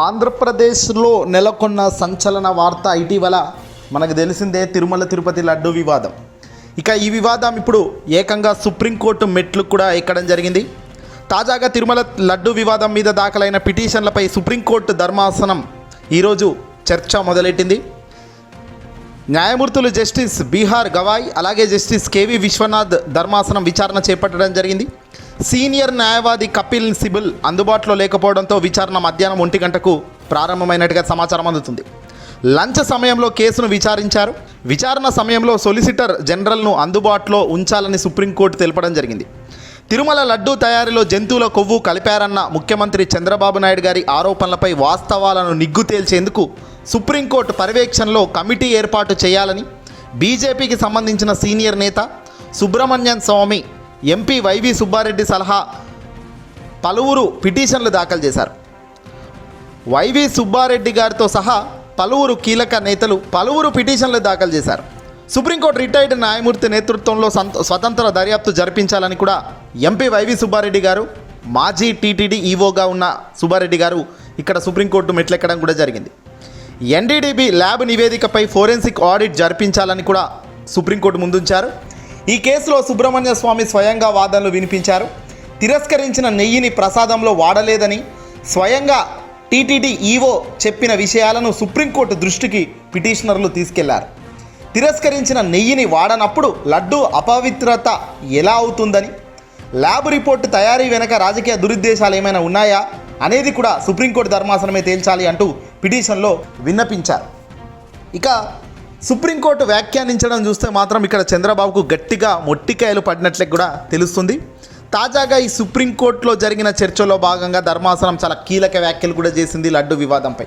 ఆంధ్రప్రదేశ్లో నెలకొన్న సంచలన వార్త ఇటీవల మనకు తెలిసిందే తిరుమల తిరుపతి లడ్డు వివాదం. ఇక ఈ వివాదం ఇప్పుడు ఏకంగా సుప్రీంకోర్టు మెట్లు కూడా ఎక్కడం జరిగింది. తాజాగా తిరుమల లడ్డు వివాదం మీద దాఖలైన పిటిషన్లపై సుప్రీంకోర్టు ధర్మాసనం ఈరోజు చర్చ మొదలెట్టింది. న్యాయమూర్తులు జస్టిస్ బీహార్ గవాయ్ అలాగే జస్టిస్ కేవి విశ్వనాథ్ ధర్మాసనం విచారణ చేపట్టడం జరిగింది. సీనియర్ న్యాయవాది కపిల్ సిబుల్ అందుబాటులో లేకపోవడంతో విచారణ మధ్యాహ్నం ఒంటి గంటకు ప్రారంభమైనట్టుగా సమాచారం అందుతుంది. లంచ్ సమయంలో కేసును విచారించారు. విచారణ సమయంలో సొలిసిటర్ జనరల్ను అందుబాటులో ఉంచాలని సుప్రీంకోర్టు తెలపడం జరిగింది. తిరుమల లడ్డూ తయారీలో జంతువుల కొవ్వు కలిపారన్న ముఖ్యమంత్రి చంద్రబాబు నాయుడు గారి ఆరోపణలపై వాస్తవాలను నిగ్గు తేల్చేందుకు సుప్రీంకోర్టు పర్యవేక్షణలో కమిటీ ఏర్పాటు చేయాలని బీజేపీకి సంబంధించిన సీనియర్ నేత సుబ్రహ్మణ్యన్ స్వామి ఎంపీ వైవి సుబ్బారెడ్డి సలహా పలువురు పిటిషన్లు దాఖలు చేశారు. వైవి సుబ్బారెడ్డి గారితో సహా పలువురు కీలక నేతలు పలువురు పిటిషన్లు దాఖలు చేశారు. సుప్రీంకోర్టు రిటైర్డ్ న్యాయమూర్తి నేతృత్వంలో సంత స్వతంత్ర దర్యాప్తు జరిపించాలని కూడా ఎంపీ వైవి సుబ్బారెడ్డి గారు మాజీ టీటీడీ ఈవోగా ఉన్న సుబ్బారెడ్డి గారు ఇక్కడ సుప్రీంకోర్టు మెట్లెక్కడం కూడా జరిగింది. ఎన్డీడీబీ ల్యాబ్ నివేదికపై ఫోరెన్సిక్ ఆడిట్ జరిపించాలని కూడా సుప్రీంకోర్టు ముందుంచారు. ఈ కేసులో సుబ్రహ్మణ్య స్వామి స్వయంగా వాదనలు వినిపించారు. తిరస్కరించిన నెయ్యిని ప్రసాదంలో వాడలేదని స్వయంగా టీటీడీ ఈవో చెప్పిన విషయాలను సుప్రీంకోర్టు దృష్టికి పిటిషనర్లు తీసుకెళ్ళారు. తిరస్కరించిన నెయ్యిని వాడనప్పుడు లడ్డు అపవిత్రత ఎలా అవుతుందని ల్యాబ్ రిపోర్టు తయారీ వెనక రాజకీయ దురుద్దేశాలు ఏమైనా ఉన్నాయా అనేది కూడా సుప్రీంకోర్టు ధర్మాసనమే తేల్చాలి అంటూ పిటిషన్లో విన్నపించారు. ఇక సుప్రీంకోర్టు వ్యాఖ్యానించడం చూస్తే మాత్రం ఇక్కడ చంద్రబాబుకు గట్టిగా మొట్టికాయలు పడినట్లే కూడా తెలుస్తుంది. తాజాగా ఈ సుప్రీంకోర్టులో జరిగిన చర్చలో భాగంగా ధర్మాసనం చాలా కీలక వ్యాఖ్యలు కూడా చేసింది లడ్డు వివాదంపై.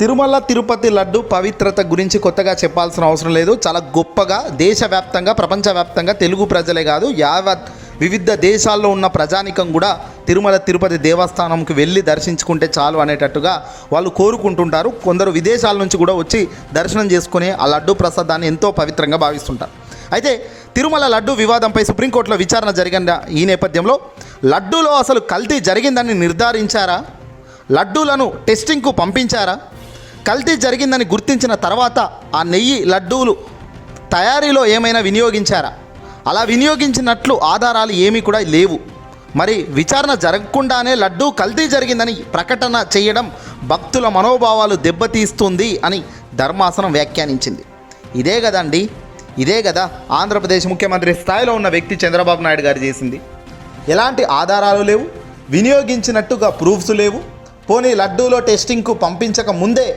తిరుమల తిరుపతి లడ్డు పవిత్రత గురించి కొత్తగా చెప్పాల్సిన అవసరం లేదు. చాలా గొప్పగా దేశవ్యాప్తంగా ప్రపంచవ్యాప్తంగా తెలుగు ప్రజలే కాదు యావత్ వివిధ దేశాల్లో ఉన్న ప్రజానికం కూడా తిరుమల తిరుపతి దేవస్థానంకి వెళ్ళి దర్శించుకుంటే చాలు అనేటట్టుగా వాళ్ళు కోరుకుంటుంటారు. కొందరు విదేశాల నుంచి కూడా వచ్చి దర్శనం చేసుకుని ఆ లడ్డు ప్రసాదాన్ని ఎంతో పవిత్రంగా భావిస్తుంటారు. అయితే తిరుమల లడ్డు వివాదంపై సుప్రీంకోర్టులో విచారణ జరిగిన ఈ నేపథ్యంలో లడ్డూలో అసలు కల్తీ జరిగిందని నిర్ధారించారా? లడ్డూలను టెస్టింగ్కు పంపించారా? కల్తీ జరిగిందని గుర్తించిన తర్వాత ఆ నెయ్యి లడ్డూలు తయారీలో ఏమైనా వినియోగించారా? అలా వినియోగించినట్లు ఆధారాలు ఏమీ కూడా లేవు. మరి విచారణ జరగకుండానే లడ్డూ కల్తీ జరిగిందని ప్రకటన చేయడం భక్తుల మనోభావాలు దెబ్బతీస్తుంది అని ధర్మాసనం వ్యాఖ్యానించింది. ఇదే కదండి? ఇదే కదా ఆంధ్రప్రదేశ్ ముఖ్యమంత్రి స్థాయిలో ఉన్న వ్యక్తి చంద్రబాబు నాయుడు గారు చేసింది. ఎలాంటి ఆధారాలు లేవు వినియోగించినట్టుగా ప్రూఫ్స్ లేవు. పోనీ లడ్డూలో టెస్టింగ్కు పంపించక ముందే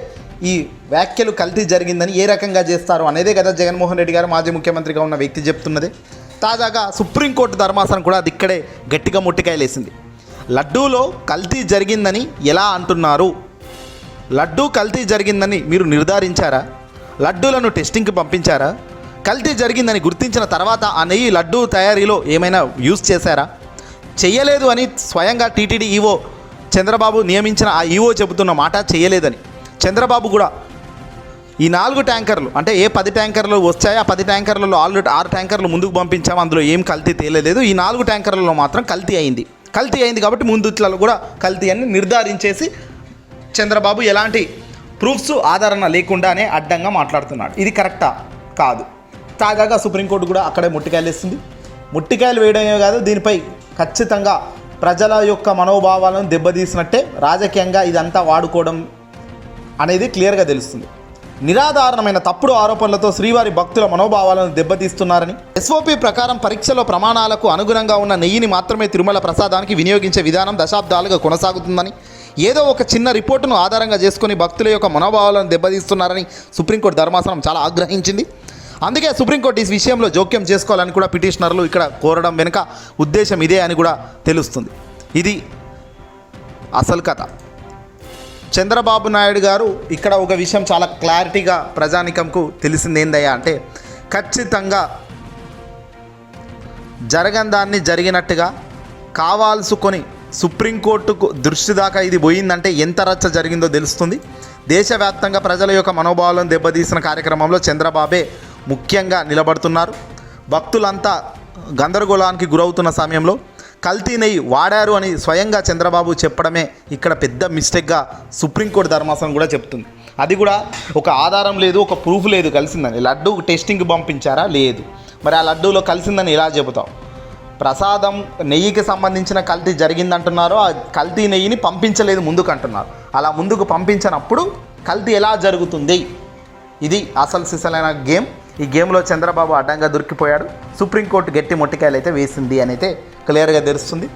ఈ వ్యాఖ్యలు కల్తీ జరిగిందని ఏ రకంగా చేస్తారు అనేదే కదా జగన్మోహన్ రెడ్డి గారు మాజీ ముఖ్యమంత్రిగా ఉన్న వ్యక్తి చెప్తున్నది. తాజాగా సుప్రీంకోర్టు ధర్మాసనం కూడా అది ఇక్కడే గట్టిగా ముట్టికాయలేసింది. లడ్డూలో కల్తీ జరిగిందని ఎలా అంటున్నారు? లడ్డూ కల్తీ జరిగిందని మీరు నిర్ధారించారా? లడ్డూలను టెస్టింగ్కి పంపించారా? కల్తీ జరిగిందని గుర్తించిన తర్వాత ఆ నెయ్యి లడ్డూ తయారీలో ఏమైనా యూజ్ చేశారా? చెయ్యలేదు అని స్వయంగా టీటీడీ ఈవో చంద్రబాబు నియమించిన ఆ ఈవో చెబుతున్న మాట చేయలేదని చంద్రబాబు కూడా ఈ నాలుగు ట్యాంకర్లు అంటే ఏ పది ట్యాంకర్లు వచ్చాయి ఆ పది ట్యాంకర్లలో ఆల్రెడీ ఆరు ట్యాంకర్లు ముందుకు పంపించాము అందులో ఏం కల్తీ తేలేదు ఈ నాలుగు ట్యాంకర్లలో మాత్రం కల్తీ అయింది. కల్తీ అయింది కాబట్టి ముందు కూడా కల్తీ అని నిర్ధారించేసి చంద్రబాబు ఎలాంటి ప్రూఫ్స్ ఆధారణ లేకుండానే అడ్డంగా మాట్లాడుతున్నాడు. ఇది కరెక్టా? కాదు. తాజాగా సుప్రీంకోర్టు కూడా అక్కడే ముట్టికాయలు వేస్తుంది ముట్టికాయలు వేయడమే కాదు దీనిపై ఖచ్చితంగా ప్రజల యొక్క మనోభావాలను దెబ్బతీసినట్టే రాజకీయంగా ఇదంతా వాడుకోవడం అనేది క్లియర్గా తెలుస్తుంది. నిరాధారణమైన తప్పుడు ఆరోపణలతో శ్రీవారి భక్తుల మనోభావాలను దెబ్బతీస్తున్నారని. ఎస్ఓపి ప్రకారం పరీక్షలో ప్రమాణాలకు అనుగుణంగా ఉన్న నెయ్యిని మాత్రమే తిరుమల ప్రసాదానికి వినియోగించే విధానం దశాబ్దాలుగా కొనసాగుతుందని ఏదో ఒక చిన్న రిపోర్టును ఆధారంగా చేసుకుని భక్తుల యొక్క మనోభావాలను దెబ్బతీస్తున్నారని సుప్రీంకోర్టు ధర్మాసనం చాలా ఆగ్రహించింది. అందుకే సుప్రీంకోర్టు ఈ విషయంలో జోక్యం చేసుకోవాలని కూడా పిటిషనర్లు ఇక్కడ కోరడం వెనుక ఉద్దేశం ఇదే అని కూడా తెలుస్తుంది. ఇది అసలు కథ. చంద్రబాబు నాయుడు గారు ఇక్కడ ఒక విషయం చాలా క్లారిటీగా ప్రజానికంకు తెలిసింది ఏందయ్యా అంటే ఖచ్చితంగా జరగని దాన్ని జరిగినట్టుగా కావాల్సుకొని సుప్రీంకోర్టుకు దృష్టి దాకా ఇది పోయిందంటే ఎంత రచ్చ జరిగిందో తెలుస్తుంది. దేశవ్యాప్తంగా ప్రజల యొక్క మనోభావాలను దెబ్బతీసిన కార్యక్రమంలో చంద్రబాబే ముఖ్యంగా నిలబడుతున్నారు. భక్తులంతా గందరగోళానికి గురవుతున్న సమయంలో కల్తీ నెయ్యి వాడారు అని స్వయంగా చంద్రబాబు చెప్పడమే ఇక్కడ పెద్ద మిస్టేక్గా సుప్రీంకోర్టు ధర్మాసనం కూడా చెప్తుంది. అది కూడా ఒక ఆధారం లేదు ఒక ప్రూఫ్ లేదు కలిసిందని. లడ్డు టెస్టింగ్కి పంపించారా? లేదు. మరి ఆ లడ్డూలో కలిసిందని ఎలా చెబుతాం? ప్రసాదం నెయ్యికి సంబంధించిన కల్తీ జరిగిందంటున్నారు ఆ కల్తీ నెయ్యిని పంపించలేదు ముందుకు అంటున్నారు అలా ముందుకు పంపించినప్పుడు కల్తీ ఎలా జరుగుతుంది? ఇది అసలు సిసలైన గేమ్. ఈ గేమ్లో చంద్రబాబు అడ్డంగా దొరికిపోయాడు. సుప్రీంకోర్టు గట్టి మొట్టికాయలు అయితే వేసింది అని అయితే క్లియర్గా తెలుస్తుంది.